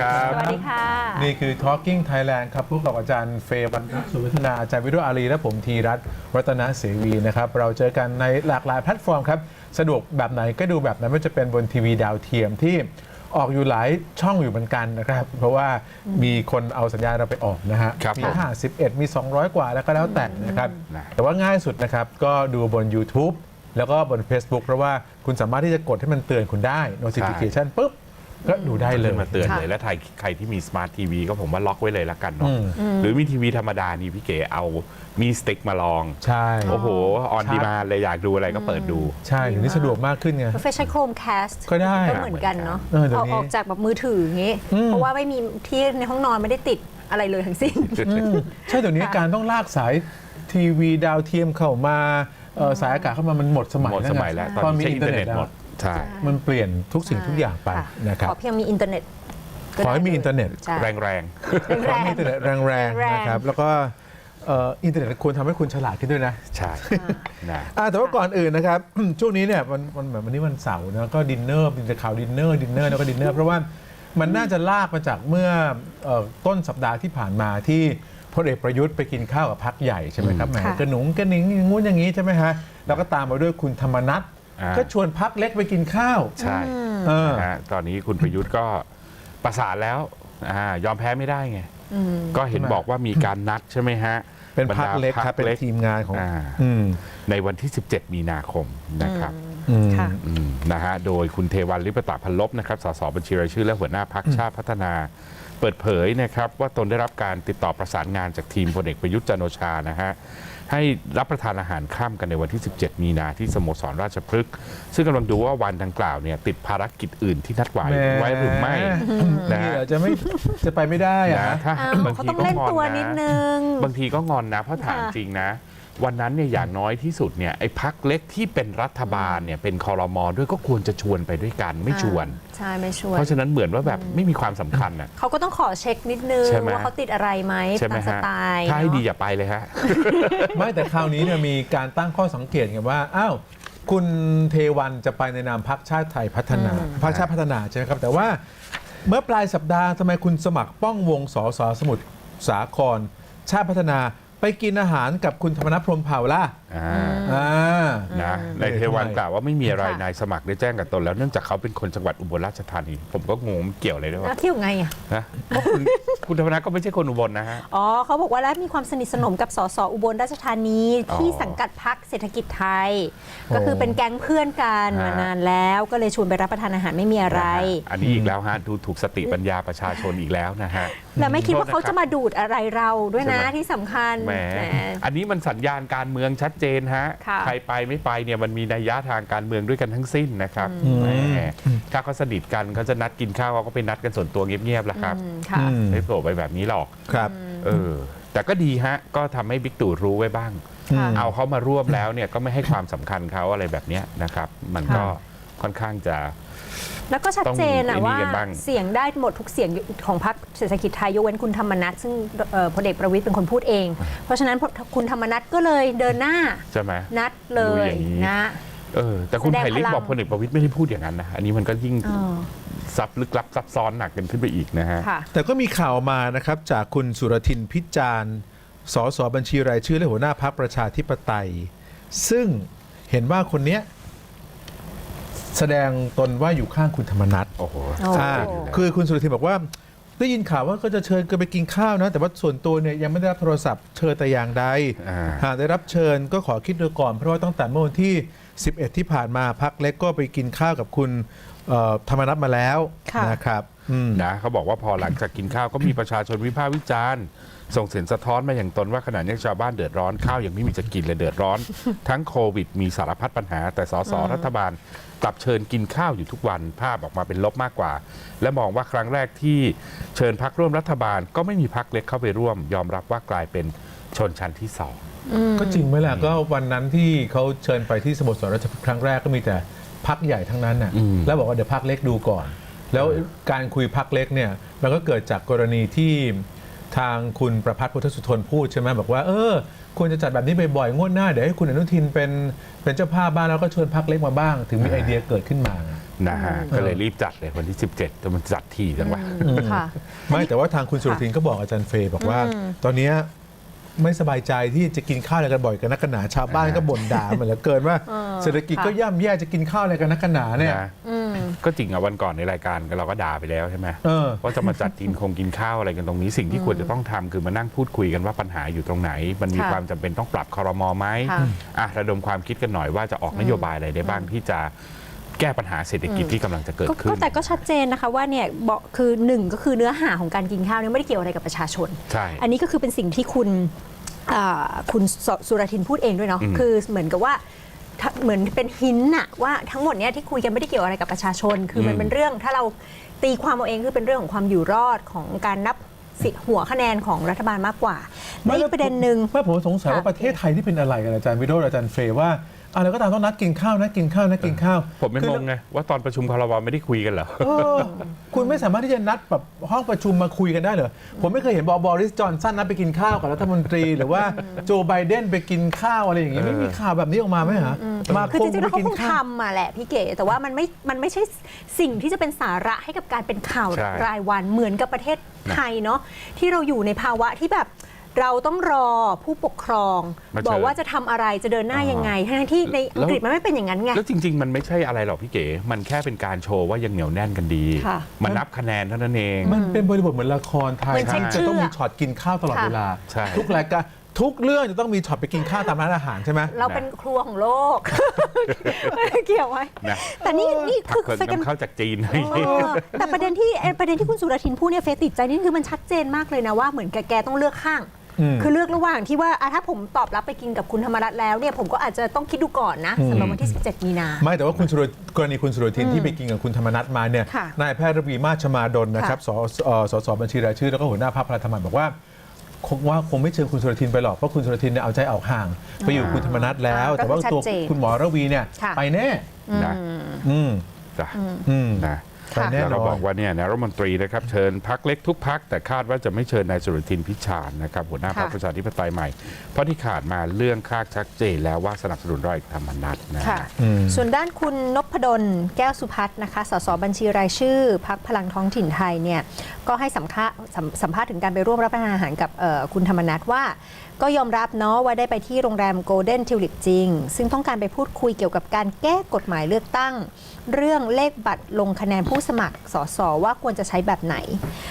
ครับ สวัสดีค่ะ นี่คือ Talking Thailand ครับพบกับอาจารย์เฟย์วันรักสุวัฒนา อาจารย์วิโรจน์อารีและผมทีรัตน์รัตนเสวีนะครับ เราเจอกันในหลากหลายแพลตฟอร์มครับ สะดวกแบบไหนก็ดูแบบนั้นไม่ว่าจะเป็นบนทีวีดาวเทียมที่ออกอยู่หลายช่องอยู่เหมือนกันนะครับ เพราะว่ามีคนเอาสัญญาณเราไปออกนะฮะครับมีผม 51 มี 200 กว่าแล้วก็แล้วแต่นะครับนะแต่ว่าง่ายสุดนะครับก็ดูบน YouTube แล้วก็บน Facebook เพราะว่าคุณสามารถที่จะกดให้มันเตือนคุณได้ notification ปุ๊บ ก็ดูได้เลยขึ้นมาเตือนค่ะเลยและใครใครที่มีสมาร์ททีวีก็ผมว่าล็อกไว้เลยละกันเนาะอืม หรือมีทีวีธรรมดานี่พี่เก๋เอามีสติ๊กมาลอง ใช่ โอ้โห ออนชัดดีมาเลยอยากดูอะไรก็เปิดดู ใช่ถึงนี้สะดวกมากขึ้นไง เฟซใช้ Chromecast ก็ได้ก็เหมือนกันเนาะเออเดี๋ยวเอานี้ออกจากแบบมือถืออย่างงี้ อืม เพราะว่าไม่มีที่ในห้องนอนไม่ได้ติดอะไรเลยทั้งสิ้น อืมใช่เดี๋ยวนี้ค่ะ การต้องลากสายทีวีดาวเทียมเข้ามาเอ่อสายอากาศเข้ามามันหมดสมัยหมดสมัยแล้วไงตอนมีนี้ใช้อิอินนเทเทออร์ร์เน็เน็ตตแล้หวมด ใช่ มันเปลี่ยนทุกสิ่งทุกอย่างไปค่ะนะครับ ขอเพียงมีอินเทอร์เน็ตก็ขอให้มีได้อินเทอร์เน็ต ใช่ แรงแรงขอให้มีอินเทอร์เน็ตแรงๆแรงๆนะครับ แล้วก็เอ่ออินเทอร์เน็ตควรทำให้คุณฉลาดขึ้นด้วยนะ ๆใช่นะอะแต่ว่าก่อนอื่นนะครับ ช่วงนี้เนี่ยวันวันแบบวันนี้วันเสาร์นะก็ดินเนอร์ดินข่าวดินเนอร์ดินเนอร์แล้วก็ดินเนอร์เพราะว่ามันน่าจะลากมาจากเมื่อเอ่อต้นสัปดาห์ที่ผ่านมาที่พลเอกประยุทธ์ไปกินข้าวกับพักใหญ่ใช่ไหมครับแหมค่ะ กระหนุงกระหนิงอย่างงู้นอย่างนี้ใช่ไหมฮะแล้วก็ตามมาด้วยคุณธรรมนัทอ่า ก็ชวนพักเล็กไปกินข้าว ใช่เออ นะฮะตอนนี้คุณประยุทธ์ก็ประสานแล้วอายอมแพ้ไม่ได้ไง ก็เห็นบอกว่ามีการนัดใช่ไหมฮะเป็นพักบรรดาเล็กครับพรรเป็นล็กทีมงานของอ่าอืมในวันที่ 17 มีนาคมนะครับอืม ค่ะ อืมนะฮะโดยคุณเทวันลิปตะพันลบนะครับสสบัญชีรายชื่อและหัวหน้าพักชาติพัฒนา เปิดเผยนะครับว่าตนได้รับการติดต่อประสานงานจากทีมพลเอกประยุทธ์จันทร์โอชานะฮะให้รับประทานอาหารข้ามกันในวันที่ 17 มีนาที่สโมสรราชพฤกษ์ซึ่งกำลังดูว่าวันดังกล่าวเนี่ยติดภารกิจอื่นที่นัดไว้แหมไว้หรือไม่นะนี่ฮะเหรอจะไม่จะไปไม่ได้อะนะถ้าอ้าวบางเขาทีต้องก็เล่นงอนตัวนิดนะนึงบางทีก็งอนนะเพราะถามค่ะจริงนะ วันนั้นเนี่ยอย่างน้อยที่สุดเนี่ยไอ้พักเล็กที่เป็นรัฐบาลเนี่ยเป็นคอรมอด้วยก็ควรจะชวนไปด้วยกันไม่ชวนอ่าใช่ไม่ชวน เพราะฉะนั้นเหมือนว่าแบบไม่มีความสำคัญน่ะเขาก็ต้องขอเช็คนิดนึงใช่ไหมว่าเขาติดอะไรไหมใช่ไหมตามสฮะไตล์ถ้าให้ดีเนอะอย่าไปเลยฮะ ไม่แต่คราวนี้เนี่ยมีการตั้งข้อสังเกตกันว่าอ้าวคุณเทวันจะไปในนามพักชาติไทยพัฒนาพักชาติพัฒนาใช่ไหมครับ แต่ว่าเมื่อปลายสัปดาห์ทำไมคุณสมัครป้องวงสสสมุทรสาครชาติพัฒนา ไปกินอาหารกับคุณธรรมนัฐพรหมเผ่าล่ะอ่าอ่า นะอืมในเทวันกล่าวว่าไม่มีอะไรค่ะ นายสมัครได้แจ้งกับตนแล้วเนื่องจากเขาเป็นคนจังหวัดอุบลราชธานี ผมก็งงมันเกี่ยวอะไรด้วยแล้ววะเที่ยวไงอะ นะเพราะคุณ คุณธรรมนัฐก็ไม่ใช่คนอุบลนะฮะ อ๋อเขาบอกว่าแล้วมีความสนิทสนมกับสสอุบลราชธานีอ๋อที่สังกัดพักเศรษฐกิจไทยก็คือเป็นแก๊งเพื่อนกันฮะ มานานแล้วก็เลยชวนไปรับประทานอาหารไม่มีอะไร นะฮะอันนี้อีกแล้วฮะดูถูกสติปัญญาประชาชนอีกแล้วนะฮะ แล้วไม่คิดว่าเขาจะมาดูดอะไรเราด้วยนะใช่ไหม ที่สำคัญแหมแหม อันนี้มันสัญญาณการเมืองชัดเจนฮะ ค่ะใครไปไม่ไปเนี่ยมันมีนัยยะทางการเมืองด้วยกันทั้งสิ้นนะครับอืม แหมถ้าเขาสนิทกันเขาจะนัดกินข้าวเขาก็ไปนัดกันส่วนตัวเงียบๆแหละครับ อืมค่ะ อืมไม่โผล่ไปแบบนี้หรอก ครับเออ แต่ก็ดีฮะ ก็ทำให้บิ๊กตู่รู้ไว้บ้าง ค่ะเอาเขามาร่วมแล้วเนี่ยก็ไม่ให้ความสำคัญเขาอะไรแบบเนี้ยนะครับ มันก็ค่ะค่อนข้างจะ แล้วก็ชัดเจนต้อะองไอ้นี่ว่ากันบ้างเสียงได้หมดทุกเสียงของพรรคเศรษฐกิจไทยยกเว้นคุณธรรมนัฐซึ่งเอ่อพลเอกประวิตยเป็นคนพูดเอง เพราะฉะนั้นคุณธรรมนัฐก็เลยเดินหน้าใช่ไหมนัดเลดูยอย่างนี้นะเออแต่คุณแสดงไผ่ลิกพลังบอกพลเอกประวิตยไม่ได้พูดอย่างนั้นนะอันนี้มันก็ยิ่งอ๋อซับลึกลับซับซ้อนหนักกันขึ้นไปอีกนะฮะค่ะแต่ก็มีข่าวมานะครับจากคุณสุรทินพิจารณ์สสบัญชีรายชื่อและหัวหน้าพักประชาธิปไตย ซึ่งเห็นว่าคนเนี้ย แสดงตนว่าอยู่ข้างคุณธรรมนัฐโอ้โหโอ้อ่าคือคุณสุรทินบอกว่า ได้ยินข่าวว่าก็จะเชิญกันไปกินข้าวนะ แต่ว่าส่วนตัวเนี่ยยังไม่ได้รับโทรศัพท์เชิญแต่อย่างใดอ่าหากได้รับเชิญก็ขอคิดดูก่อน เพราะว่าตั้งแต่เมื่อวันที่ 11 ที่ผ่านมาพักเล็กก็ไปกินข้าวกับคุณเอ่อธรรมนัฐมาแล้วค่ะนะครับอืม นะเขาบอกว่าพอหลังจากกินข้าวก็มีประชาชนวิพากษ์วิจารณ์ ส่งเสียงสะท้อนมาอย่างตนว่าขณะนี้ชาวบ้านเดือดร้อนข้าวยังไม่มีจะกินเลยเดือดร้อน ทั้งโควิดมีสารพัดปัญหา แต่สสรัฐบาลกลับเชิญกินข้าวอยู่ทุกวันภาพออกมาเป็นลบมากกว่า และมองว่าครั้งแรกที่เชิญพักร่วมรัฐบาล ก็ไม่มีพักเล็กเข้าไปร่วม ยอมรับว่ากลายเป็นชนชั้นที่สองก็จริงไหมล่ะก็วันนั้นที่เขาเชิญไปที่สโมสรราชพฤกษ์ครั้งแรกก็มีแต่พักใหญ่ทั้งนั้นน่ะอืมแล้วบอกว่าเดี๋ยวพักเล็กดูก่อน แล้วการคุยพักเล็กเนี่ยมันก็เกิดจากกรณีที่ ทางคุณประพัฒน์พุทธสุทนพูดใช่ไหมบอกว่าเออควรจะจัดแบบนี้บ่อยๆงวดหน้าเดี๋ยวให้คุณอนุทินเป็นเป็นเจ้าภาพบ้างแล้วก็ชวนพักเล็กมาบ้าง ถึงมีไอเดียเกิดขึ้นมานะฮะก็เลยรีบจัดเลยวันที่ 17แต่มันจัดทีจังวะ ค่ะ ไม่แต่ว่าทางคุณสุรทินก็บอกอาจารย์เฟย์บอกว่า ตอนเนี้ย ไม่สบายใจที่จะกินข้าวอะไรกันบ่อยกันนักกันหนาชาวบ้านก็บ่นด่าเหมือนเหลือเกินว่าเออ เศรษฐกิจค่ะก็ย่ำแย่จะกินข้าวอะไรกันนักกันหนาเนี่ย นะอืม ก็จริงอะวันก่อนในรายการเราก็ด่าไปแล้วใช่ไหมเออ ว่าจะมาจัดกินคงกินข้าวอะไรกันตรงนี้สิ่งที่ควรจะต้องทำคือมานั่งพูดคุยกันว่าปัญหาอยู่ตรงไหน มันมีค่ะความจำเป็นต้องปรับคอรมอไหมค่ะ อะระดมความคิดกันหน่อยว่าจะออกนโยบายอะไรได้บ้างที่จะ แก้ปัญหาเศรษฐกิจที่กำลังจะเกิดก็ขึ้ก็นแต่ก็ชัดเจนนะคะว่าเนี่ยบอกคือหนึ่งก็คือเนื้อหาของการกินข้าวเนี่ยไม่ได้เกี่ยวอะไรกับประชาชน ใช่ อันนี้ก็คือเป็นสิ่งที่คุณอ่าคุณสสุรทินพูดเองด้วยเนาะอืมคือเหมือนกับว่าถ้าเหมือนเป็นหินน่ะว่าทั้งหมดเนี้ยที่คุยกันไม่ได้เกี่ยวอะไรกับประชาชน คือมันเป็นเรื่องถ้าเราตีความเอาเองคือเป็นเรื่องของความอยู่รอดของการนับสิหัวคะแนนของรัฐบาลมากกว่าและอีกประเด็นหนึ่งไม่ผมสงสัยว่าค่ะประเทศไทยที่เป็นอะไรกันอาจารย์วิโรจน์อาจารย์เฟย์ว่า อะไรก็ตามต้องนัดกินข้าวนัดกินข้าวนัดกินข้าวผมไม่คืงองไงว่าตอนประชุมคอรมอไม่ได้คุยกันเหรอเออคุณไม่สามารถที่จะนัดแบบห้องประชุมมาคุยกันได้เหรอผมไม่เคยเห็นบอบอริสจอนสันนัดไปกินข้าวกับรัฐมนตรี หรือว่าโจไบเดนไปกินข้าวอะไรอย่างงี้เออไม่มีข่าวแบบนี้ออกมาไหมฮะมาคือจริงๆแล้วไปเขากิคนงข้าวทำมาแหละพี่เก๋แต่ว่ามันไม่มันไม่ใช่สิ่งที่จะเป็นสาระให้กับการเป็นข่าวใช่รายวันเหมือนกับประเทศไทยเนาะที่เราอยู่ในภาวะที่แบบ เราต้องรอผู้ปกครอง มาเชิญบอกว่าจะทำอะไรจะเดินหน้ายังไงทั้งที่ในอังกฤษมันไม่เป็นอย่างนั้นไง แล้วจริง ๆ มันไม่ใช่อะไรหรอกพี่เก๋ มันแค่เป็นการโชว์ว่ายังเหนียวแน่นกันดี ค่ะมันนับคะแนนเท่านั้นเอง มันเป็นบริบทเหมือนละครไทยเหมือนเช็คที่จะต้องชื่อมีช็อตกินข้าวตลอดค่ะ เวลา ใช่ ทุกรายการทุกเรื่องจะต้องมีช็อตไปกินข้าวตามร้านอาหารใช่ไหม เราเป็นครัวของโลกไม่ได้เกี่ยวไว้ นะแต่นี่นี่คือเพิ่งเฟกันนำเข้าจากจีน เออแต่ประเด็นที่เอ่อประเด็นที่คุณสุรทินพูดเนี่ยเฟซติดใจนี่คือมันชัดเจนมากเลยนะว่าเหมือนกับแกต้องเลือกข้างอืม คือเลือกระหว่างที่ว่าอะถ้าผมตอบรับไปกินกับคุณธรรมรัตน์แล้วเนี่ยผมก็อาจจะต้องคิดดูก่อนนะสำหรับวันที่ 17 มีนา ไม่แต่ว่าคุณสุรกรณีคุณสุรทินที่ไปกินกับคุณธรรมนัฐมาเนี่ยค่ะนายแพทย์ระวีมาชมาดลนะครับค่ะสเอ่อสสบัญชีรายชื่อแล้วก็หัวหน้าพรรคพลังธรรมบอกว่าคงว่าคงไม่เชิญคุณสุรทินไปหรอกเพราะคุณสุรทินเนี่ยเอาใจออกห่าง ไปอยู่กับคุณธรรมนัฐแล้ว อ่าแต่ว่าก็คือตัวชัดเจนคุณหมอระวีเนี่ยค่ะ ไปแน่นะอืมจ้ะอืม นะ ไปแน่แล้วนก็อบอนกว่าเนี่ยนะรัฐมนตรีนะครับเชิญพักเล็กทุกพัก แต่คาดว่าจะไม่เชิญนายสุรทินพิชานนะครับหัวหน้าพรรคค่ะ ประชาธิปไตยใหม่ เพราะที่ขาดมาเรื่องคาดชัดเจนแล้วว่าสนับสนุนร้อยเอกธรรมนัฐนะค่ะ อืม ส่วนด้านคุณนพดลแก้วสุพัฒน์นะคะ สสบัญชีรายชื่อพักพลังท้องถิ่นไทยเนี่ย ก็ให้สัมภาษณ์สัมสัมภาษณ์ถึงการไปร่วมรับประทานอาหารกับเอ่อคุณธรรมนัฐว่า ก็ยอมรับเนาะว่าได้ไปที่โรงแรมโกลเด้นทิวลิปจริง ซึ่งต้องการไปพูดคุยเกี่ยวกับการแก้กฎหมายเลือกตั้ง เรื่องเลขบัตรลงคะแนนผู้สมัครสสว่าควรจะใช้แบบไหน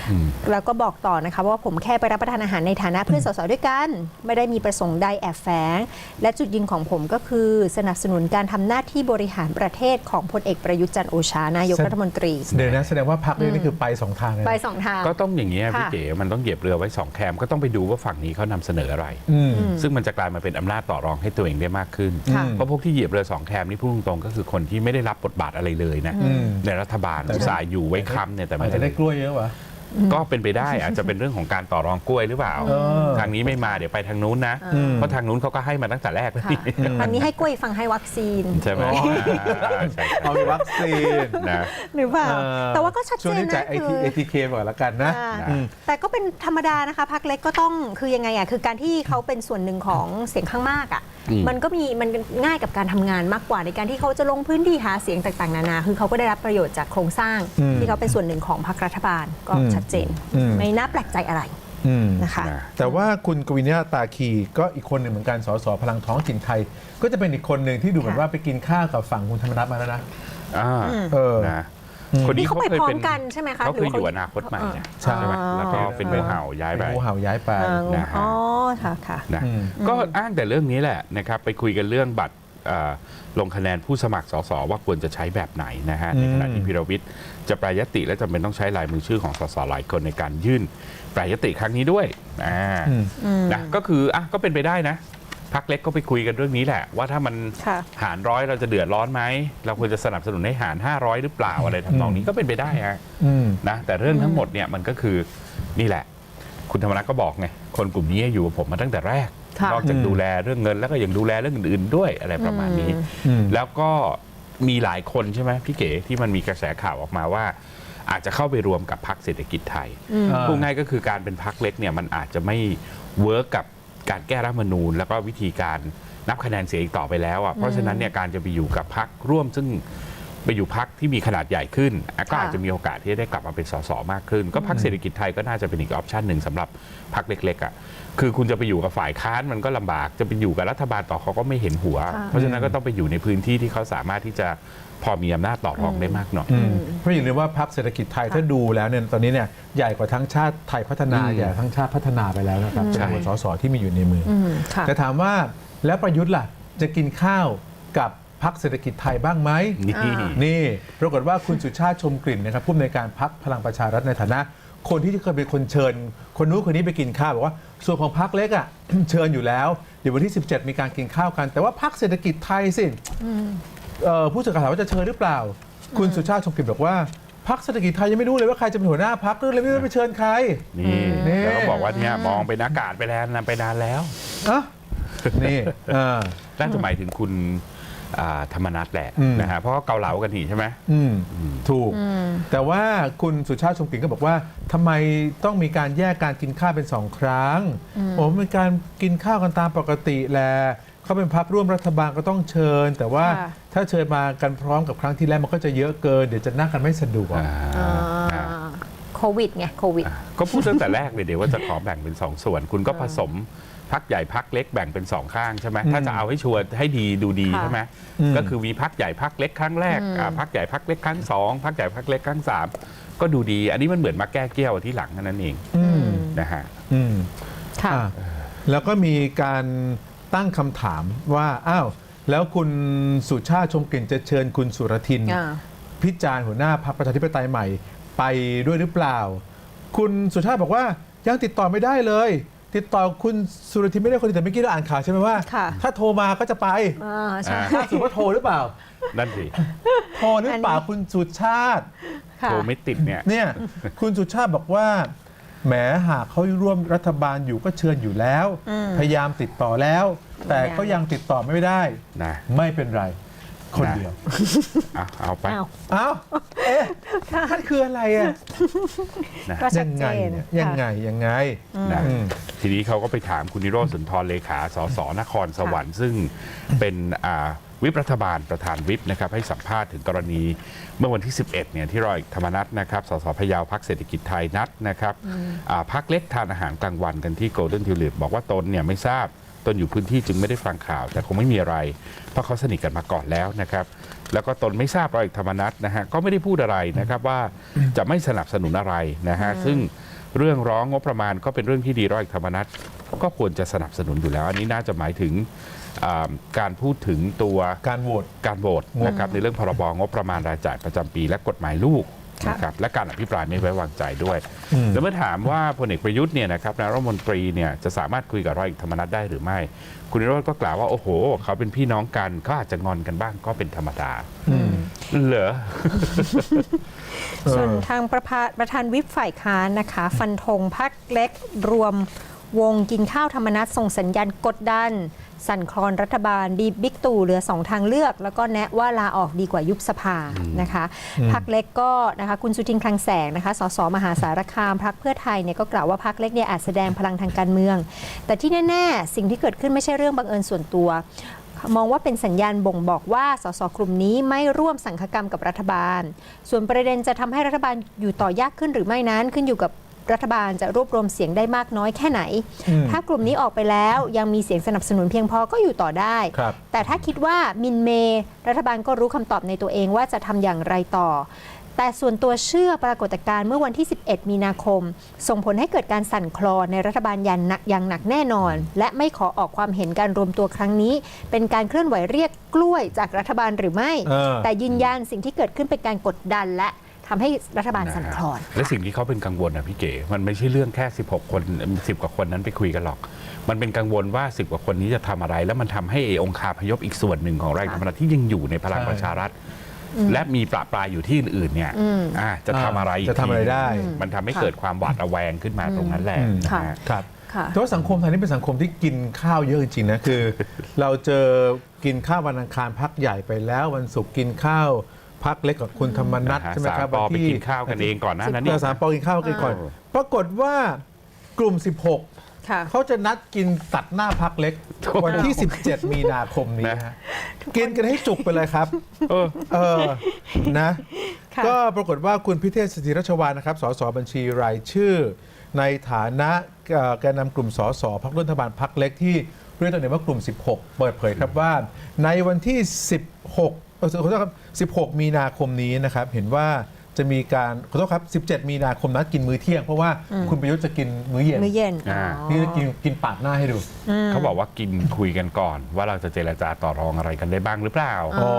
อืมแล้วก็บอกต่อนะคะว่าผมแค่ไปรับประทานอาหารในฐานะเพื่อนสสด้วยกัน ไม่ได้มีประสงค์ใดแอบแฝง และจุดยืนของผมก็คือสนับสนุนการทำหน้าที่บริหารประเทศของพลเอกประยุทธ์จันทร์โอชานายกรัฐมนตรีเดี๋ยวนะแสดงว่าพักนี้นี่คือไปสองทางเลยไปนะสองทางก็ต้องอย่างนี้ยค่ะพี่เก๋มันต้องเหยียบเรือไว้สองแคมก็ต้องไปดูว่าฝั่งนี้เขานำเสนออะไรอืมซึ่งมันจะกลายมาเป็นอำนาจต่อรองให้ตัวเองได้มากขึ้นค่ะเพราะพวกที่เหยียบเรือสองแคมนี่พูดตรงๆก็คือคนที่ไม่ได้รับบทบาทอะไรเลยนะอืมในรัฐบาลแต่อุตส่าห์อยู่ไว้ค้ำเนี่ยแต่อาไม่จจะได้กล้วยเยอะวะ ก็เป็นไปได้อาจจะเป็นเรื่องของการต่อรองกล้วยหรือเปล่าเออทางนี้ไม่มาเดี๋ยวไปทางนู้นนะ อืม เพราะทางนู้นเขาก็ให้มาตั้งแต่แรกเลยค่ะทางนี้ให้กล้วยฟังให้วัคซีน ใช่ไหมอ๋อ อ่าใช่เอาวัคซีนนะ หรือเปล่า เออแต่ว่าก็ชัดช่วเจงนนี้จ่ายนะไอคืทีอ เอทีเคก่อนละกันนะอ่าอืม แต่ก็เป็นธรรมดานะคะพักเล็กก็ต้องคือยังไงอะคือการที่เขาเป็นส่วนหนึ่งของเสียงข้างมากอะอื มมันก็มีมันง่ายกับการทำงานมากกว่าในการที่เขาจะลงพื้นที่หาเสียงต่างๆ นานา คือเขาก็ได้รับประโยชน์จากโครงสร้างอืมที่เขาเป็นส่วนหนึ่งของพรรครัฐบาลก็อืมชัดเจนอืมไม่น่าแปลกใจอะไรอืมนะคะนะแต่ว่าคุณกวินยาตาคีก็อีกคนหนึ่งเหมือนกันสสพลังท้องถิ่นไทย ก็จะเป็นอีกคนหนึ่งที่ดูเหมือนค่ะว่าไปกินข้าวกับฝั่งคุณธรรมนัฐมาแล้วนะอ่าเออนะอืม คนนี่นี้เขาเขาไปเคยพร้อเป็มนกันใช่ไหมคะเขาเคยหรือยู่อนาคตใหม่นะใช่ใช่ ไหมแล้วก็เป็นงูเห่าย้ายไปเป็นงูเห่าย้ายไป อ่านะฮะ อ๋อค่ะค่ะ นะอืม ก็อ้างแต่เรื่องนี้แหละนะครับไปคุยกันเรื่องบัตรเอ่อลงคะแนนผู้สมัครสสว่าควรจะใช้แบบไหนนะฮะอืมในขณะที่พิรวิทย์จะแปรยติและจำเป็นต้องใช้ลายมือชื่อของสสหลายคนในการยื่นแปรยติครั้งนี้ด้วยอ่าอืม นะก็คืออะก็เป็นไปได้นะ พักเล็กก็ไปคุยกันเรื่องนี้แหละ ว่าถ้ามันค่ะหารร้อยเราจะเดือดร้อนไหม เราควรจะสนับสนุนให้หาร 500 หรือเปล่าอะไรทำนองนี้ก็เป็นไปได้ฮะอืมนะแต่เรื่องทั้งหมดเนี่ยมันก็คือนี่แหละ คุณธรรมนัฐก็บอกไงคนกลุ่มนี้อยู่กับผมมาตั้งแต่แรกค่ะนอกจากอืมดูแลเรื่องเงินแล้วก็ยังดูแลเรื่องอื่นๆด้วยอะไรประมาณนี้อืมแล้วก็มีหลายคนใช่ไหมพี่เก๋ที่มันมีกระแสข่าวออกมาว่า อาจจะเข้าไปรวมกับพรรคเศรษฐกิจไทยอ่าพูดง่ายก็คือการเป็นพรรคเล็กเนี่ยมันอาจจะไม่เวิร์กกับ การแก้รัฐธรรมนูญ แล้วก็วิธีการนับคะแนนเสียงอีกต่อไปแล้วอะเพราะฉะนั้นเนี่ยการจะไปอยู่กับพรรคร่วมซึ่งไปอยู่พักที่มีขนาดใหญ่ขึ้นอะก็อาจจะมีโอกาสที่จะได้กลับมาเป็นสสมากขึ้น ก็พักเศรษฐกิจไทยก็น่าจะเป็นอีกออปชันหนึ่งสำหรับพักเล็กๆอะคือคุณจะไปอยู่กับฝ่ายค้านมันก็ลำบากจะไปอยู่กับรัฐบาลต่อเขาก็ไม่เห็นหัวค่ะเพราะฉะนั้นก็ต้องไปอยู่ในพื้นที่ที่เขาสามารถที่จะ พอมีอำนาจต่อรองได้มากหน่อยอืมเพราะอย่าลืมว่าพรรคเศรษฐกิจไทยถ้าดูแล้วเนี่ยตอนนี้เนี่ยใหญ่กว่าทั้งชาติไทยพัฒนาอืม ใหญ่กว่าทั้งชาติพัฒนาไปแล้วนะครับใช่ จำนวนสสที่มีอยู่ในมือออืมค่ะ แต่ถามว่าแล้วประยุทธ์ล่ะจะกินข้าวกับพรรคเศรษฐกิจไทยบ้างไหม นี่ อ่า นี่ปรากฏว่าคุณสุชาติชมกลิ่นนะครับผู้อำนวยการพักพลังประชารัฐในฐานะ คนที่เคยเป็นคนเชิญ คนนู้นคนนี้ไปกินข้าวบอกว่าส่วนของพักเล็กอะ เชิญอยู่แล้ว เดี๋ยววันที่ 17 มีการกินข้าวกัน แต่ว่าพักเศรษฐกิจไทยสิ เอ่อผู้สื่อข่าวถามว่าจะเชิญหรือเปล่า คุณสุชาติชมกลิ่นบอกว่าพักเศรษฐกิจไทยยังไม่รู้เลยว่าใครจะเป็นหัวหน้าพักเลยไม่รู้ไปเชิญใคร นี่นี่ แล้วก็บอกว่าเนี่ยมองเป็นอากาศไปแล้วนะไปนานแล้วอะนี่เออ น่าจะหมายถึงคุณอ่าธรรมนัฐแหละอืม นะฮะเพราะว่าเกาเหลากันนี่ใช่ไหม อืมถูก แต่ว่าคุณสุชาติชมกลิ่นก็บอกว่าทำไมต้องมีการแยกการกินข้าวเป็นสองครั้งผมเป็นการกินข้าวกันตามปกติแหละ เขาเป็นพักร่วมรัฐบาลก็ต้องเชิญ แต่ว่าค่ะ ถ้าเชิญมากันพร้อมกับครั้งที่แล้วมันก็จะเยอะเกิน เดี๋ยวจะนั่งกันไม่สะดวก อ่าอ่าอ่าโควิดไงโควิด ก็พูดตั้งแต่แรกเลยเดี๋ยวว่าจะขอแบ่งเป็นสองส่วน คุณก็ผสมพักใหญ่พักเล็กแบ่งเป็นสองข้างใช่ไหมอืมถ้าจะเอาให้ชัวร์ให้ดีดูดีค่ะ ใช่ไหมอืม ก็คือมีพักใหญ่พักเล็กครั้งแรกอ่าพักใหญ่พักเล็กครั้งสองพักใหญ่พักเล็กครั้งสามก็ดูดี อันนี้มันเหมือนมาแก้เกี้ยวที่หลังเท่านั้นเองอืมนะฮะ อืมค่ะ อะแล้วก็มีการ ตั้งคำถามว่าอ้าวแล้วคุณสุชาติชมกลิ่นจะเชิญคุณสุรทิน อ่า พิจารณ์หัวหน้าพรรคประชาธิปไตยใหม่ ไปด้วยหรือเปล่า คุณสุชาติบอกว่ายังติดต่อไม่ได้เลย ติดต่อคุณสุรทินไม่ได้คนเดียวแต่เมื่อกี้เราอ่านข่าวใช่ไหมว่า ค่ะ ถ้าโทรมาก็จะไปอ่าใช่อ่าล่าสุดว่าโทรหรือเปล่า นั่นสิโทรหรือเปล่าอันนี้คุณสุชาติ ค่ะ โทรไม่ติดเนี่ย เนี่ย คุณสุชาติบอกว่าแหมหากเขาร่วมรัฐบาลอยู่ก็เชิญอยู่แล้วอืมพยายามติดต่อแล้ว แต่ก็ยังติดต่อไม่ได้ นะไม่เป็นไร คนเดียวเอาเอาไปอ้าว อ้าวเอ๊ะมันคืออะไรอะนะก็ชัยัดงเจไงนเนี่ยยังไงยังไง นะอืม ทีนี้เขาก็ไปถามคุณนิโรธสุนทรเลขาสสนครสวรรค์ซึ่งเป็นอ่าวิปรัฐบาลประธานวิปนะครับให้สัมภาษณ์ถึงกรณีเมื่อวันที่ 11เนี่ยที่รอยธรรมนัฐนะครับสสพยาวพักเศรษฐกิจไทยนัดนะครับอ่าพักเล็กทานอาหารกลางวันกันที่โกลเด้นทิวลิปบอกว่าตนเนี่ยไม่ทราบ ตนอยู่พื้นที่จึงไม่ได้ฟังข่าว แต่คงไม่มีอะไร เพราะเขาสนิทกันมาก่อนแล้วนะครับแล้วก็ตนไม่ทราบรอยธรรมนัฐนะฮะก็ไม่ได้พูดอะไรนะครับว่าจะไม่สนับสนุนอะไรนะฮะซึ่งเรื่องร้องงบประมาณก็เป็นเรื่องที่ดีร้อยเอกธรรมนัฐก็ควรจะสนับสนุนอยู่แล้ว อันนี้น่าจะหมายถึงอ่าการพูดถึงตัวการโหวตการโหวตนะครับในเรื่องพรบงบประมาณรายจ่ายประจำปีและกฎหมายลูกค่ะ นะครับและการอภิปรายไม่ไว้วางใจด้วยอืมแล้วเมื่อถามว่าพลเอกประยุทธ์เนี่ยนะครับนายรัฐมนตรีเนี่ยจะสามารถคุยกับร้อยเอกธรรมนัฐได้หรือไม่ คุณนิโรธก็กล่าวว่า โอ้โห เขาเป็นพี่น้องกันเขาอาจจะงอนกันบ้างก็เป็นธรรมดาอืมเหรอส่วนเออทางประพาประธานวิปฝ่ายค้านนะคะ ฟันธงพักเล็กรวมวงกินข้าวธรรมนัตส่งสัญญาณกดดัน สั่นคลอนรัฐบาลดีบิ๊กตู่เหลือสองทางเลือก แล้วก็แนะว่าลาออกดีกว่ายุบสภานะคะพักเล็กก็นะคะคุณสุทินคลังแสงนะคะสสมหาสารคามพักเพื่อไทยเนี่ยก็กล่าวว่าพักเล็กเนี่ยอาจแสดงพลังทางการเมือง แต่ที่แน่ ๆ สิ่งที่เกิดขึ้นไม่ใช่เรื่องบังเอิญส่วนตัวมองว่าเป็นสัญญาณบ่งบอกว่าสสกลุ่มนี้ไม่ร่วมสังคกรรมกับรัฐบาล ส่วนประเด็นจะทำให้รัฐบาลอยู่ต่อยากขึ้นหรือไม่นั้นขึ้นอยู่กับ รัฐบาลจะรวบรวมเสียงได้มากน้อยแค่ไหนอืมถ้ากลุ่มนี้ออกไปแล้วยังมีเสียงสนับสนุนเพียงพอก็อยู่ต่อได้ครับแต่ถ้าคิดว่ามินเมย์รัฐบาลก็รู้คำตอบในตัวเองว่าจะทำอย่างไรต่อ แต่ส่วนตัวเชื่อปรากฏการณ์เมื่อวันที่ 11 มีนาคม ส่งผลให้เกิดการสั่นคลอนในรัฐบาลอย่างหนักอย่างหนักแน่นอน และไม่ขอออกความเห็นการรวมตัวครั้งนี้ เป็นการเคลื่อนไหวเรียกกล้วยจากรัฐบาลหรือไม่เออแต่ยืนยันสิ่งที่เกิดขึ้นเป็นการกดดันและ ทำให้รัฐบาลสั่นคลอน และสิ่งที่เขาเป็นกังวลนะพี่เก๋มันไม่ใช่เรื่องแค่ 16 คน 10 กว่าคนนั้นไปคุยกันหรอก มันเป็นกังวลว่า 10 กว่าคนนี้จะทำอะไร แล้วมันทำให้เอองคาพยพอีกส่วนหนึ่งของแรงธรรมนัฐที่ยังอยู่ในพลังใช่ประชารัฐ และมีปราปรายอยู่ที่อื่นๆเนี่ยอืมอะจะทำอะไรกจะทำอะไรทีได้ มันทำให้ค่ะเกิดความหวาดระแวงขึ้นมาตรงนั้นแหละอืมนะฮะครับค่ะแต่ว่าสังคมไทยนี่เป็นสังคมที่กินข้าวเยอะจริงๆนะคือ เราเจอกินข้าววันอังคารพักใหญ่ไปแล้ววันศุกร์กินข้าว พักเล็กกับคุณธรรมนัทนะฮะใช่ไหมครับสามปอวันไปที่กินข้าวกันเองก่อนหน้านั้นเอนี่อสามปอกินข้าวกันก่อนเออปรากฏว่ากลุ่ม 16ค่ะเขาจะนัดกินตัดหน้าพักเล็ก วันที่ 17 มีนาคมนี้นะฮะกินกันให้จุกไปเลยครับเออเออนะค่ะก็ปรากฏว่าคุณพิเทศสถิรชวานนะครับ สสบัญชีรายชื่อ ในฐานะเอ่อแกนนำกลุ่มสสพักรัฐบาลพักเล็กที่เรียกตัวเองว่ากลุ่ม 16 เปิดเผยครับว่า ในวันที่ 16 เอ่อขอโทษครับ 16 มีนาคมนี้นะครับเห็นว่าจะมีการขอโทษครับ 17 มีนาคมนัดกินมื้อเที่ยง เพราะว่าคุณประยุทธ์จะกินมื้อเย็นมื้อเย็นอ่าอ๋อนี่จะกินกินปาดหน้าให้ดูเขาบอกว่ากินคุยกันก่อน ว่าเราจะเจรจาต่อรองอะไรกันได้บ้างหรือเปล่า อ๋อ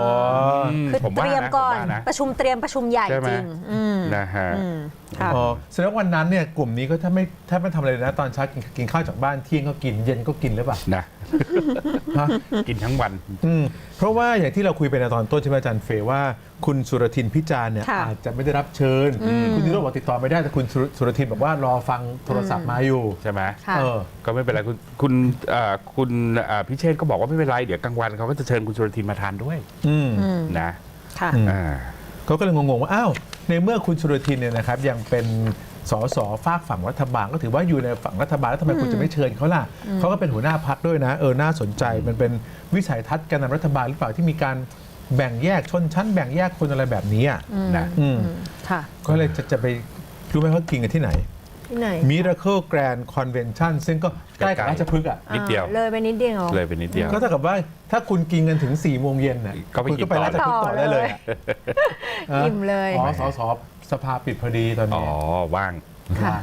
มคือผมเตว่ารียมนะก่อนผมว่านะประชุมเตรียมประชุมใหญ่ใช่ไหม จริงอืมนะฮะ อืมค่ะ อ๋อแสดงว่าวันนั้นเนี่ยกลุ่มนี้ก็ถ้าไม่ถ้าไม่ทำอะไรเลยนะตอนเช้ากินกินข้าวจากบ้านเที่ยงก็กินเย็นก็กินหรือเปล่า นะฮะ กินทั้งวัน อืมเพราะว่าอย่างที่เราคุยไปในตอนต้นใช่ไหมอาจารย์เฟยว่าคุณสุรทินพิจารณ์เนี่ยค่ะอาจจะไม่ได้รับเชิญ คุณนิโรธบอกติดต่อไม่ได้แต่คุณสุรสุรทินบอกว่ารอฟังโทรศัพท์มาอยู่ ใช่ไหมค่ะ เออ ก็ไม่เป็นไร คุณคุณเอ่อคุณเอ่อพิเชษก็บอกว่าไม่เป็นไร เดี๋ยวกลางวันเขาก็จะเชิญคุณสุรทินมาทานด้วยอืม อืมนะค่ะ อืม อ่า เขาก็เลยงงๆว่า อ้าว ในเมื่อคุณสุรทินเนี่ยนะครับยังเป็น สสฝากฝั่งรัฐบาลก็ถือว่าอยู่ในฝั่งรัฐบาลแล้วทำไมคุณจะไม่เชิญเขาล่ะเขาก็เป็นหัวหน้าพักด้วยนะ เออน่าสนใจมันเป็นวิสัยทัศน์การนำรัฐบาลหรือเปล่าที่มีการแบ่งแยกชนชั้นแบ่งแยกคนอะไรแบบนี้อะนะอืมค่ะก็เลยจะจะไปรู้ไหมเขากินกันที่ไหนที่ไหน Miracle Grand Convention ซึ่งก็ใกล้กับใกล้ๆราชพฤกษ์อะนิดเดียวอ่าเลยไปนิดเดียวเลยไปนิดเดียว ก็เท่ากับว่าถ้าคุณกินกันถึง4ี่โมงเย็นน่ะก็ไปคุณกิก็นไปต่อราชพฤกษ์ต่อได้เลยอะอิ่มเลยอ๋อสส สภาปิดพอดีตอนอ๋อนี้ว่าง ค่ะ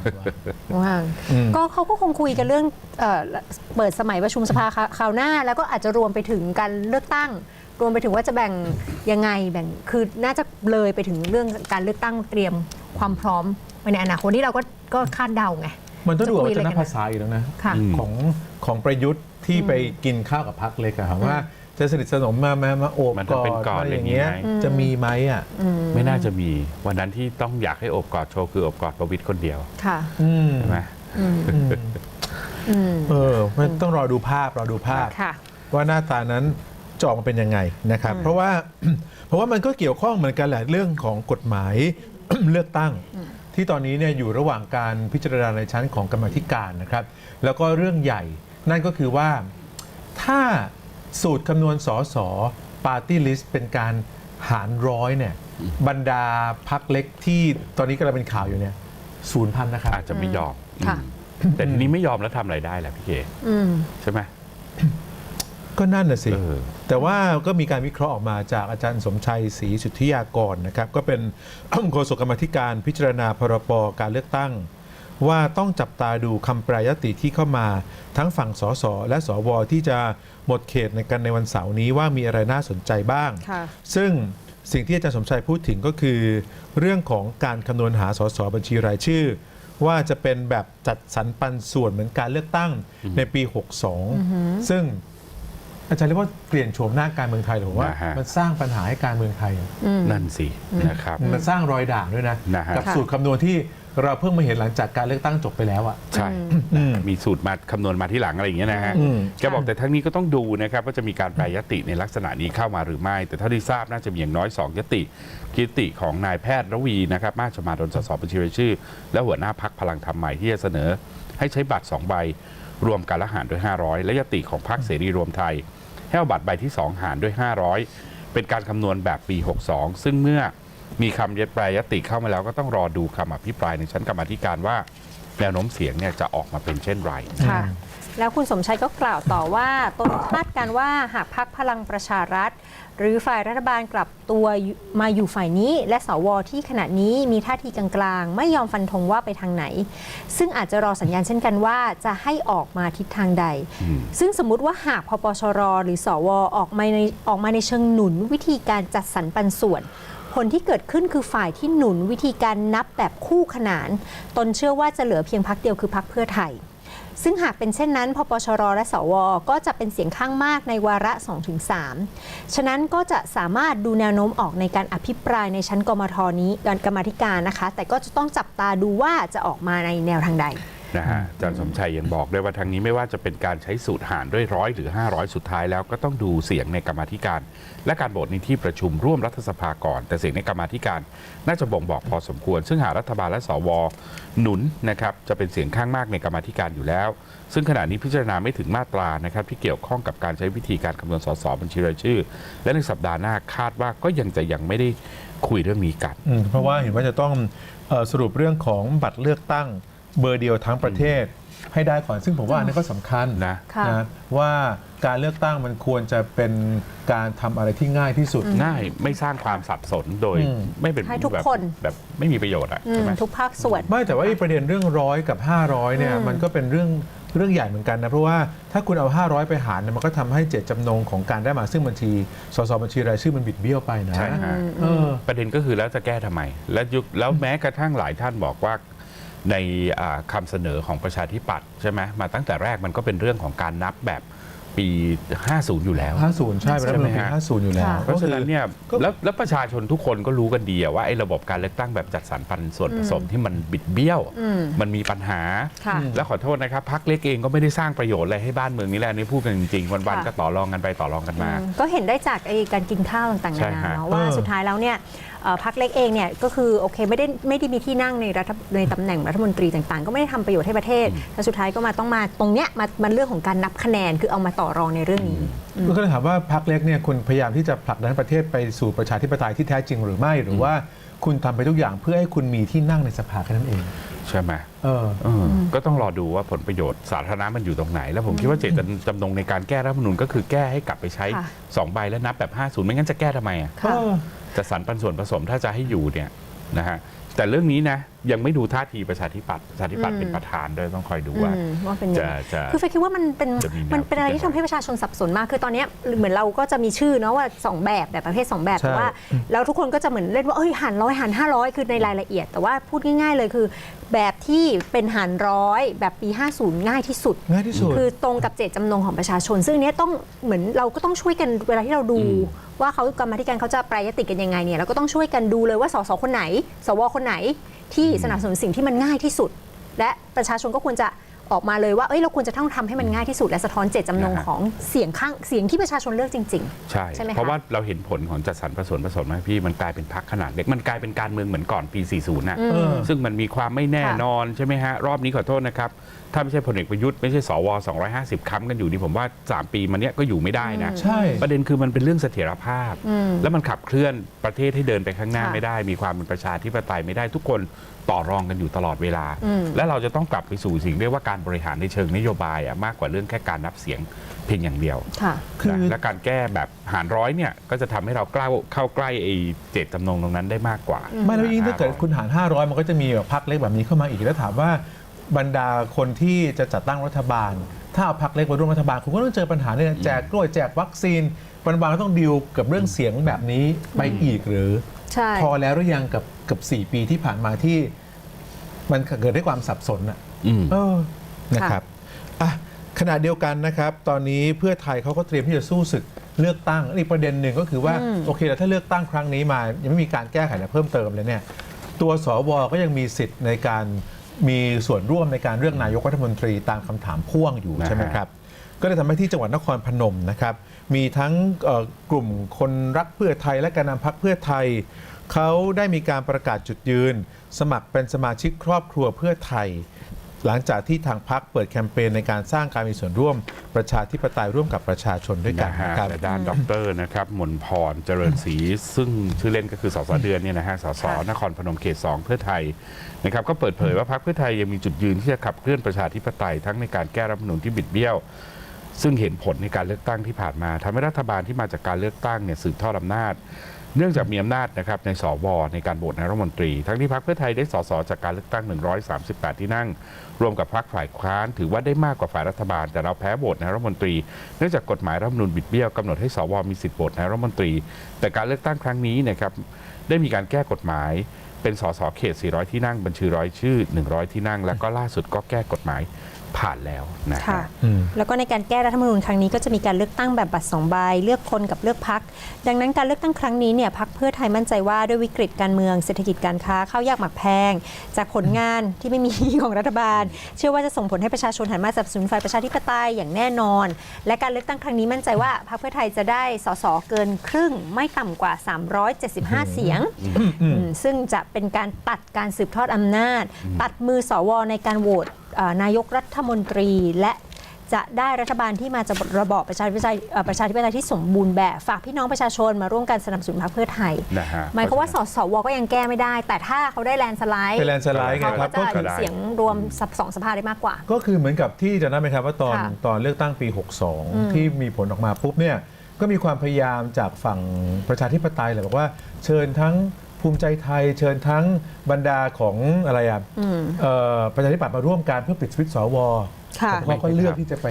ว่างอืม ก็เขาก็คงคุยกันเรื่องเอ่อเปิดสมัยประชุมสภาครคราวหน้า แล้วก็อาจจะรวมไปถึงการเลือกตั้ง รวมไปถึงว่าจะแบ่งยังไงแบ่งคือน่าจะเลยไปถึงเรื่องการเลือกตั้งเตรียมความพร้อมไปในอนาคตที่เราก็ก็คาดเดาไง มันต้องดูจะคุวัยฒอะไรนกันภาษาอีกแล้วนะค่ะอืมของของประยุทธ์ที่ไปกินข้าวกับพักเล็กอะครับว่า จะสนิทสนมมามามาโอบมันต้กองอเป็นดกอดมาออย่าย่างงเงี้นี้ยไงจะมีไหมอะไม่น่าจะมีวันนั้นที่ต้องอยากให้โอบกอดโชว์คือโอบกอดประวิตรคนเดียวค่ะอืมใช่ไหมอืมอืมอืมเออมันต้องรอดูภาพรอดูภาพ ค่ะ ว่าหน้าตานั้นจะออกมาเป็นยังไงนะครับ เพราะว่า เพราะว่ามันก็เกี่ยวข้องเหมือนกันแหละเรื่องของกฎหมาย เลือกตั้ง ที่ตอนนี้เนี่ยอยู่ระหว่างการพิจารณาในชั้นของกรรมาธิการนะครับ แล้วก็เรื่องใหญ่นั่นก็คือว่าถ้า สูตรคำนวณสอสอปาร์ตี้ลิสต์เป็นการหารร้อยเนี่ยบรรดาพักเล็กที่ตอนนี้กำลังเป็นข่าวอยู่เนี่ยศูนย์พันนะครับอาจจะไม่ยอมค่ะอืมแต่ทีนี้ไม่ยอมแล้วทำอะไรได้ล่ะพี่เกอืมใช่ไหมก็นั่นน่ะสิเออแต่ว่าก็มีการวิเคราะห์ออกมาจากอาจารย์สมชัยศรีสุทธิยากรนะครับ ก็เป็นโฆษกกรรมาธิการพิจารณาพรบการเลือกตั้ง ว่าต้องจับตาดูคำแปรยติที่เข้ามา ทั้งฝั่งสสและสวที่จะหมดเขตในกันในวันเสาร์นี้ว่ามีอะไรน่าสนใจบ้างค่ะซึ่งสิ่งที่อาจารย์สมชัยพูดถึงก็คือ เรื่องของการคำนวณหาสสบัญชีรายชื่อ ว่าจะเป็นแบบจัดสรรปันส่วนเหมือนการเลือกตั้งในปี 62 ซึ่งอาจารย์เรียกว่าเปลี่ยนโฉมหน้าการเมืองไทยหรือว่านะฮะมันสร้างปัญหาให้การเมืองไทยอะนั่นสินะครับ มันสร้างรอยด่างด้วยนะนะฮะกับสูตรคำนวณที่ เราเพิ่งมาเห็นหลังจากการเลือกตั้งจบไปแล้วอะ ใช่อืมมีสูตรมาคำนวณมาที่หลังอะไรอย่างเงี้ยนะฮะอืม แกบอกแต่ทั้งนี้ก็ต้องดูนะครับว่าจะมีการแปรยติในลักษณะนี้เข้ามาหรือไม่ แต่เท่าที่ทราบน่าจะมีอย่างน้อย 2 ยติคือยติของนายแพทย์ระวีนะครับมาชมาดลสสบัญชีรายชื่อ และหัวหน้าพักพลังธรรมใหม่ที่จะเสนอ ให้ใช้บัตร 2 ใบรวมกันและหารด้วย 500 และยติของพักเสรีรวมไทยให้เอาบัตรใบที่ 2 หารด้วย 500 เป็นการคำนวณแบบปี 62 ซึ่งเมื่อ มีคำแปรยติเข้ามาแล้วก็ต้องรอดูคำอภิปรายในชั้นกรรมาธิการว่าแนวโน้มเสียงเนี่ยจะออกมาเป็นเช่นไร ค่ะ แล้วคุณสมชัยก็กล่าวต่อว่าตนคาดการณ์ว่าหากพักพลังประชารัฐ หรือฝ่ายรัฐบาลกลับตัวมาอยู่ฝ่ายนี้ และสวที่ขณะนี้มีท่าทีกลางๆ ไม่ยอมฟันธงว่าไปทางไหน ซึ่งอาจจะรอสัญญาณเช่นกันว่าจะให้ออกมาทิศทางใด อืม ซึ่งสมมุติว่าหากพปชร หรือสวออกมาในออกมาในเชิงหนุนวิธีการจัดสรรปันส่วน ผลที่เกิดขึ้นคือฝ่ายที่หนุนวิธีการนับแบบคู่ขนาน ตนเชื่อว่าจะเหลือเพียงพักเดียวคือพักเพื่อไทย ซึ่งหากเป็นเช่นนั้นพปชรและสว ก็จะเป็นเสียงข้างมากในวาระ 2-3 ฉะนั้นก็จะสามารถดูแนวโน้มออกในการอภิปรายในชั้นกมทนี้กรรมธิการนะคะ แต่ก็จะต้องจับตาดูว่าจะออกมาในแนวทางใด นะฮะอาจารย์สมชัยยังบอกด้วยว่าทางนี้ไม่ว่าจะเป็นการใช้สูตรหารด้วยร้อยหรือ 500 สุดท้ายแล้วก็ต้องดูเสียงในกรรมาธิการ และการโหวตในที่ประชุมร่วมรัฐสภาก่อน แต่เสียงในกรรมาธิการ น่าจะบ่งบอกพอสมควร ซึ่งหารัฐบาลและสวหนุนนะครับจะเป็นเสียงข้างมากในกรรมาธิการอยู่แล้ว ซึ่งขณะนี้พิจารณาไม่ถึงมาตรานะครับที่เกี่ยวข้องกับการใช้วิธีการคำนวณสสบัญชีรายชื่อ และในสัปดาห์หน้าคาดว่าก็ยังจะยังไม่ได้คุยเรื่องนี้กัน อืมเพราะว่าเห็นว่าจะต้องเอ่อสรุปเรื่องของบัตรเลือกตั้ง เบอร์เดียวทั้งประเทศให้ได้ก่อนซึ่งผมว่าอันนี้ก็สำคัญนะค่ะนะว่าการเลือกตั้งมันควรจะเป็นการทำอะไรที่ง่ายที่สุดง่าย ไม่สร้างความสับสนโดยอืมไม่เป็นให้ทุกแบบคนแบบไม่มีประโยชน์อะอืใช่มไหมทุกภาคส่วน ไม่แต่ว่าไอ้ประเด็นเรื่องร้อยกับ 500เนี่ยอืมมันก็เป็นเรื่องเรื่องใหญ่เหมือนกันนะ เพราะว่าถ้าคุณเอา 500 ไปหารเนี่ยมันก็ทำให้เจตจำนงของการได้มาซึ่งบัญชีสสบัญชีรายชื่อมันบิดเบี้ยวไปนะใช่ฮะเออประเด็นก็คือแล้วจะแก้ทำไม และยุคแล้วแม้กระทั่งหลายท่านบอกว่า ในอ่าคำเสนอของประชาธิปัตย์ใช่ไหมมาตั้งแต่แรกมันก็เป็นเรื่องของการนับแบบปี 50 อยู่แล้ว 50 ใช่เป็นรัฐธรรมนูญปีใช่ไหมฮะ50 อยู่แล้วค่ะเพราะฉะนั้นเนี่ยก็แล้วแล้วประชาชนทุกคนก็รู้กันดีอะว่าไอ้ระบบการเลือกตั้งแบบจัดสรรปันส่วนผสมที่มันบิดเบี้ยวอืมมันมีปัญหาค่ะแล้วขอโทษนะครับพักเล็กเองก็ไม่ได้สร้างประโยชน์อะไรให้บ้านเมืองนี้แหละอันนี่พูดกันจริงๆ วันค่ะๆก็ต่อรองกันไปต่อรองกันมาอืมก็เห็นได้จากไอ้การกินข้าวต่างๆใช่นานาฮะเนาะว่าเออสุดท้ายแล้วเนี่ยเอ่อ พรรคเล็กเองเนี่ยก็คือโอเคไม่ได้ไม่ได้มีที่นั่งในรัฐในตำแหน่งรัฐมนตรีต่างๆ ก็ไม่ได้ทำประโยชน์ให้ประเทศแต่สุดท้ายก็มาต้องมาตรงเนี้ยมามันเรื่องของการนับคะแนนคือเอามาต่อรองในเรื่องนี้ก็เลยถามว่าพรรคเล็กเนี่ยคุณพยายามที่จะผลักดันประเทศไปสู่ประชาธิปไตยที่แท้จริงหรือไม่หรือว่าคุณทำไปทุกอย่างเพื่อให้คุณมีที่นั่งในสภาแค่นั้นเอง ใช่ไหมเออเอออก็ต้องรอดูว่าผลประโยชน์สาธารณะมันอยู่ตรงไหน แล้วผมคิดว่าเจตจำนงในการแก้รัฐธรรมนูญก็คือแก้ให้กลับไปใช้ค่ะ2ใบแล้วนับแบบ 50 ไม่งั้นจะแก้ทำไมอะค่ะ จะสรรปันส่วนผสมถ้าจะให้อยู่เนี่ยนะฮะแต่เรื่องนี้นะ ยังไม่ดูท่าทีประชาธิปัตย์ประชาธิปัตย์อืมเป็นประธานด้วยต้องคอยดูว่าอืมว่าเป็นยังจะไงจะคือเฟยคิดว่ามันเป็นจะมีแนวมันเป็นอะไรที่คิดยังไงทำให้ประชาชนสับสนมากคือตอนเนี้ยเหมือนเราก็จะมีชื่อเนาะว่า2แบบแบบประเภท 2 แบบใช่แต่ว่าแล้วทุกคนก็จะเหมือนเล่นว่าเอ้ยหันร้อยหัน500 คือในรายละเอียด แต่ว่าพูดง่ายๆเลยคือ แบบที่เป็นหันร้อยแบบปี 50 ง่ายที่สุดง่ายที่สุด คือตรงกับเจตจำนงของประชาชน ซึ่งอันเนี้ยต้องเหมือนเราก็ต้องช่วยกันเวลาที่เราดูว่าเขากรรมาธิการเขาจะแปรยติกันยังไงเนี่ยเราก็ต้องช่วยกันดูเลยว่าสสคนไหน สวคนไหนที่สนับสนุนสิ่งที่มันง่ายที่สุด และประชาชนก็ควรจะออกมาเลยว่าเอ้ยเราควรจะต้องทำให้มันง่ายที่สุดและสะท้อนเจตจำนงนะฮะของเสียงข้างเสียงที่ประชาชนเลือกจริงใช่ใช่ไหมคะเพราะว่าเราเห็นผลของจัดสรรผสมผสมนะพี่มันกลายเป็นพักขนาดเล็กมันกลายเป็นการเมืองเหมือนก่อนปี 40นะอืมเออซึ่งมันมีความไม่แน่นอนใช่ไหมฮะรอบนี้ขอโทษนะครับ ถ้าไม่ใช่พลเอกประยุทธ์ไม่ใช่สว250 ค้ำกันอยู่นี่ผมว่า 3 ปีมันเนี้ยก็อยู่ไม่ได้นะ ใช่ ประเด็นคือมันเป็นเรื่องเสถียรภาพ อืมแล้วมันขับเคลื่อนประเทศให้เดินไปข้างหน้าค่ะไม่ได้ มีความเป็นประชาธิปไตยไม่ได้ทุกคนต่อรองกันอยู่ตลอดเวลา อืม และเราจะต้องกลับไปสู่สิ่งเรียกว่าการบริหารในเชิงนโยบายอะมากกว่าเรื่องแค่การนับเสียงเพียงอย่างเดียวๆค่ะ คือ นะและการแก้แบบหารร้อยเนี่ยก็จะทำให้เรากล้าเข้าใกล้ไอ้เจตจำนงตรงนั้นได้มากกว่า ไม่แล้วยิ่งถ้าเกิด500คุณหาร 500 มันก็จะมีแบบพรรคเล็กแบบนี้เข้ามาอีกแล้วถามว่า บรรดาคนที่จะจัดตั้งรัฐบาล ถ้าเอาพรรคเล็กมาร่วมรัฐบาลคุณก็ต้องเจอปัญหาเนี่ยแจกกล้วยแจกวัคซีนวันวานก็ต้องดิวกับเรื่องเสียงแบบนี้ไปอีกหรือ ใช่ พอแล้วหรือยังกับกับ4ปีที่ผ่านมาที่ มันเกิดได้ความสับสนอะอืม เออนะครับอะขณะเดียวกันนะครับ ตอนนี้เพื่อไทยเขาก็เตรียมที่จะสู้ศึกเลือกตั้งอีกประเด็นหนึ่งก็คือว่าอืม โอเคแล้วถ้าเลือกตั้งครั้งนี้มา ยังไม่มีการแก้ไขอะไรเพิ่มเติมเลยเนี่ย ตัวสวก็ยังมีสิทธิ์ในการ มีส่วนร่วมในการเลือกนายกรัฐมนตรีตามคำถามพ่วงอยู่นะฮะใช่ไหมครับ ก็เลยทำให้ที่จังหวัดนครพนมนะครับ มีทั้งเอ่อกลุ่มคนรักเพื่อไทยและแการนำพักเพื่อไทย เขาได้มีการประกาศจุดยืน สมัครเป็นสมาชิกครอบครัวเพื่อไทย หลังจากที่ทางพักเปิดแคมเปญในการสร้างการมีส่วนร่วมประชาธิปไตยร่วมกับประชาชนด้วยกันนะฮะนะครับ ในด้านด็อกเตอร์นะครับมนพรเจริญศรีซึ่งชื่อเล่นก็คือสสเดือนเนี่ยนะฮะสสค่ะนครพนมเขต2เพื่อไทยนะครับก็เปิดเผยว่าพรรคเพื่อไทยยังมีจุดยืนที่จะขับเคลื่อนประชาธิปไตยทั้งในการแก้รัฐธรรมนูญที่บิดเบี้ยว ซึ่งเห็นผลในการเลือกตั้งที่ผ่านมาทำให้รัฐบาลที่มาจากการเลือกตั้งเนี่ยสืบทอดอำนาจ เนื่องจากมีอำนาจนะครับในสวในการโหวตนายรัฐมนตรี ทั้งที่พรรคเพื่อไทยได้สสจากการเลือกตั้ง 138 ที่นั่ง รวมกับพรรคฝ่ายค้าน ถือว่าได้มากกว่าฝ่ายรัฐบาล แต่เราแพ้โหวตนายรัฐมนตรี เนื่องจากกฎหมายรัฐมนูญบิดเบี้ยวกำหนดให้สวมีสิทธิ์โหวตนายรัฐมนตรี แต่การเลือกตั้งครั้งนี้นะครับได้มีการแก้กฎหมายเป็นสสเขต 400 ที่นั่ง บัญชีร้อยชื่อ 100 ที่นั่ง แล้วก็ล่าสุดก็แก้กฎหมาย ผ่านแล้วนะค่ะฮะอืมแล้วก็ในการแก้รัฐธรรมนูญครั้งนี้ก็จะมีการเลือกตั้งแบบบัตรสองใบเลือกคนกับเลือกพัก ดังนั้นการเลือกตั้งครั้งนี้เนี่ยพักเพื่อไทยมั่นใจว่าด้วยวิกฤตการเมืองเศรษฐกิจการค้าข้าวยากหมากแพง จากผลงานที่ไม่มีของรัฐบาล เชื่อว่าจะส่งผลให้ประชาชนหันมาสนับสนุนฝ่ายประชาธิปไตยอย่างแน่นอน และการเลือกตั้งครั้งนี้มั่นใจว่าพรรคเพื่อไทยจะได้สสเกินครึ่งไม่ต่ำกว่า 375 เสียงอืมซึ่งจะเป็นการตัดการสืบทอดอำนาจ ตัดมือสวในการโหวตเอ่อ นายกรัฐมนตรีและจะได้รัฐบาลที่มาจากระบอบประชาธิปไตยเอ่อประชาธิปไตยที่สมบูรณ์แบบฝากพี่น้องประชาชนมาร่วมกันสนับสนุนพรรคเพื่อไทยนะฮะหมายความว่าสสวก็ยังแก้ไม่ได้ แต่ถ้าเขาได้แลนด์สไลด์เป็นแลนด์สไลด์ไงเขาคก็รับจะก็ถึงเสียงรวมสับสองสภาได้มากกว่า ก็คือเหมือนกับที่จะนั่นไหมครับว่าตอนค่ะตอนเลือกตั้งปี 62 ที่มีผลออกมาปุ๊บเนี่ยก็มีความพยายามจากฝั่งประชาธิปไตยเลยบอกว่าเชิญทั้ง ภูมิใจไทยเชิญทั้งบรรดาของอะไรอะเอ่อประชาธิปัตย์มาร่วมกันเพื่อปิดสวิตช์สวค่ะแต่เขาก็เลือกที่จะไป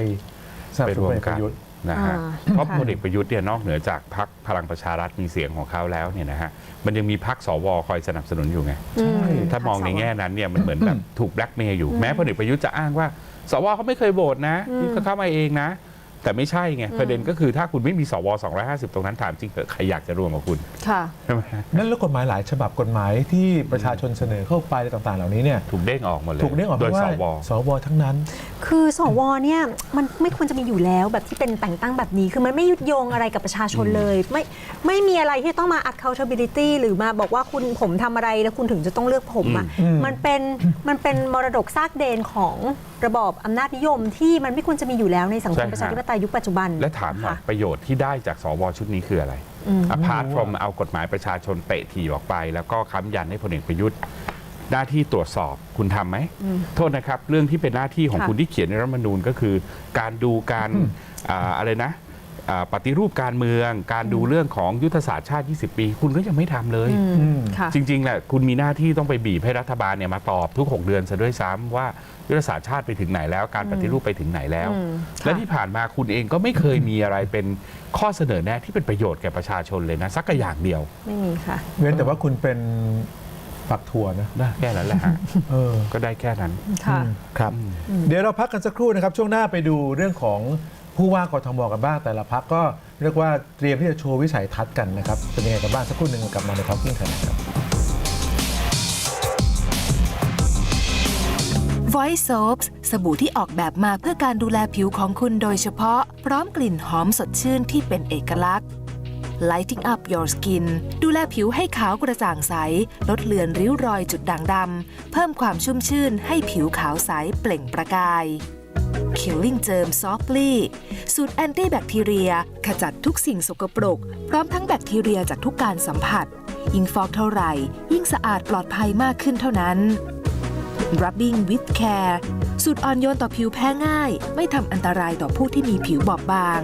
สนับไปสรนุนวมพลเอกปกันระยุทธ์ นะฮะอ่าเพราะค่ะพลเอกประยุทธ์เนี่ยนอกเหนือจากพักพลังประชารัฐมีเสียงของเขาแล้วเนี่ยนะฮะมันยังมีพักสวคอยสนับสนุนอยู่ไง อืมถ้ามองในแง่นั้นเนี่ยมันเหมือนแบบถูกแบล็กเมย์อยู่แม้พลเอกประยุทธ์จะอ้างว่า สวเขาไม่เคยโหวตนะนี่ก็เข้ามาเองนะ แต่ไม่ใช่ไงประเด็นก็คือถ้าคุณไม่มีสว250 ตรงนั้นถามจริงเถอะใครอยากจะรวมกับคุณค่ะใช่ไหมนั่นแล้วกฎหมายหลายฉบับกฎหมายที่ประชาชนเสนอเข้าไปอะไรต่างๆ เหล่านี้เนี่ยถูกเด้งออกหมดเลยถูกเรียกออกโดเพยราะสว่าวสวทั้งนั้น คือสวเนี่ยมันไม่ควรจะมีอยู่แล้วแบบที่เป็นแต่งตั้งแบบนี้ คือมันไม่ยึดโยงอะไรกับประชาชนเลย ไม่ไม่มีอะไรที่ต้องมา accountability หรือมาบอกว่าคุณผมทำอะไรแล้วคุณถึงจะต้องเลือกผมอะอืมมันเป็นมันเป็นมรดกซากเดนของระบอบอำนาจนิยมที่มันไม่ควรจะมีอยู่แล้วในสังคมประชาธิปไตยยุคปัจจุบัน และถามหน่อยค่ะประโยชน์ที่ได้จากสวชุดนี้คืออะไรอืม apart from เอากฎหมายประชาชนเตะถีบออกไป แล้วก็ค้ำยันให้พลเอกประยุทธ์หน้าที่ตรวจสอบคุณทำไหม โทษนะครับ เรื่องที่เป็นหน้าที่ของค่ะคุณที่เขียนในรัฐธรรมนูญก็คือ การดูการอ่าอะไรนะอ่า ปฏิรูปการเมือง การดูเรื่องของยุทธศาสตร์ชาติ 20 ปี คุณก็ยังไม่ทำเลยอืมค่ะ จริงๆแหละคุณมีหน้าที่ต้องไปบีบให้รัฐบาลเนี่ยมาตอบทุก 6 เดือนซะด้วยซ้ำว่ายุทธศาสตร์ชาติไปถึงไหนแล้ว การปฏิรูปไปถึงไหนแล้ว อืมค่ะ และที่ผ่านมาคุณเองก็ไม่เคยมีอะไรเป็นข้อเสนอแนะที่เป็นประโยชน์แก่ประชาชนเลยนะสักอย่างเดียวไม่มีค่ะ เว้นแต่ว่าคุณเป็นฝักถั่วนะได้แค่นั้นแหละฮะ เออก็ได้แค่นั้น ค่ะครับ เดี๋ยวเราพักกันสักครู่นะครับ ช่วงหน้าไปดูเรื่องของ ผู้ว่ากทมกันบ้างแต่ละพักก็เรียกว่าเตรียมที่จะโชว์วิสัยทัศน์กันนะครับเป็นยังไงกันบ้างสักครู่หนึ่งกลับมาในท็อปปิ้งไทยครับ Voice Soaps สบู่ที่ออกแบบมาเพื่อการดูแลผิวของคุณโดยเฉพาะ พร้อมกลิ่นหอมสดชื่นที่เป็นเอกลักษณ์ Lighting up your skin ดูแลผิวให้ขาวกระจ่างใส ลดเลือนริ้วรอยจุดด่างดำ เพิ่มความชุ่มชื่นให้ผิวขาวใสเปล่งประกาย Killing Germ Softly สูตรแอนตี้แบคทีเรีย ขจัดทุกสิ่งสกปรก พร้อมทั้งแบคทีเรียจากทุกการสัมผัส ยิ่งฟอกเท่าไหร่ ยิ่งสะอาดปลอดภัยมากขึ้นเท่านั้น Rubbing with Care สูตรอ่อนโยนต่อผิวแพ้ง่าย ไม่ทำอันตรายต่อผู้ที่มีผิวบอบบาง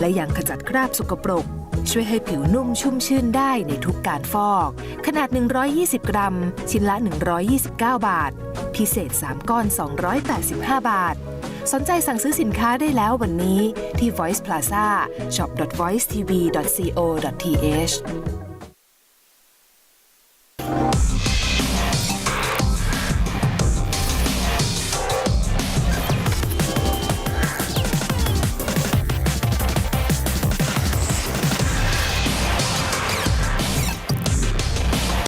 และยังขจัดคราบสกปรก ช่วยให้ผิวนุ่มชุ่มชื่นได้ในทุกการฟอก ขนาด 120 กรัม ชิ้นละ 129 บาท พิเศษ 3 ก้อน 285 บาท สนใจสั่งซื้อสินค้าได้แล้ววันนี้ที่ Voice Plaza shop voicetv co th